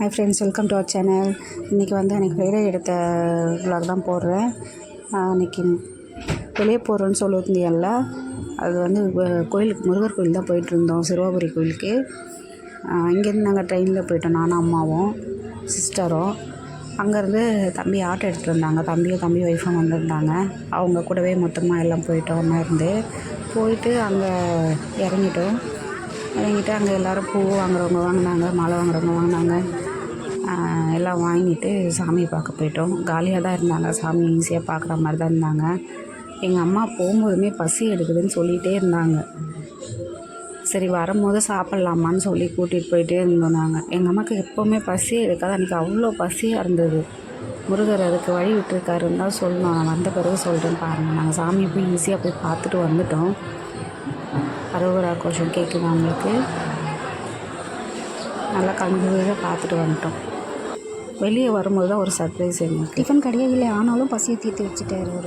My friends welcome to our channel இன்றைக்கி வந்து எனக்கு வேலை எடுத்த விலாக் தான் போடுறேன். ஆஹ் அன்னைக்கு வெளியே போகிறோன்னு சொல்லியிருந்தியல்ல அது வந்து கோயிலுக்கு முருகர் கோயில் தான் போயிட்டுருந்தோம் சிறுவாபுரி கோயிலுக்கு. இங்கேருந்து நாங்கள் ட்ரெயினில் போயிட்டோம் நானும் அம்மாவும் சிஸ்டரும். அங்கேருந்து தம்பி ஆட்டோ எடுத்துகிட்டு வந்தாங்க. தம்பியும் தம்பி ஒய்ஃபும் வந்திருந்தாங்க. அவங்க கூடவே மொத்தமாக எல்லாம் போயிட்டோம் ஒன்றா இருந்து போயிட்டு அங்கே இறங்கிட்டோம். இறங்கிட்டு அங்கே எல்லோரும் பூ வாங்குறவங்க வாங்கினாங்க மாலை வாங்குறவங்க வாங்கினாங்க. எல்லாம் வாங்கிட்டு சாமியை பார்க்க போயிட்டோம். காலியாக தான் இருந்தாங்க. சாமி ஈஸியாக பார்க்குற மாதிரி தான் இருந்தாங்க. எங்கள் அம்மா போகும்போதுமே பசி எடுக்குதுன்னு சொல்லிகிட்டே இருந்தாங்க. சரி வரும்போது சாப்பிட்லாமான்னு சொல்லி கூட்டிகிட்டு போயிட்டே இருந்தோம் நாங்கள் எங்கள் அம்மாவுக்கு எப்போவுமே பசி எடுக்காது. அன்றைக்கி அவ்வளோ பசியாக இருந்தது. முருகர் அதுக்கு வழி விட்டுருக்காருன்னு தான் சொல்லணும். நான் வந்த பிறகு சொல்கிறேன் பாருங்கள் நாங்கள் சாமியை போய் ஈஸியாக போய் பார்த்துட்டு வந்துட்டோம். அறுபடா கோஷம் கேட்குது அவங்களுக்கு நல்லா கண்குளிர பார்த்துட்டு வந்துட்டோம். வெளியே வரும்போது தான் ஒரு சர்ப்ரைஸ் எங்களுக்கு. டிஃபன் கடையே இல்லை ஆனாலும் பசியை தீர்த்து வச்சுட்டாரு அவர்.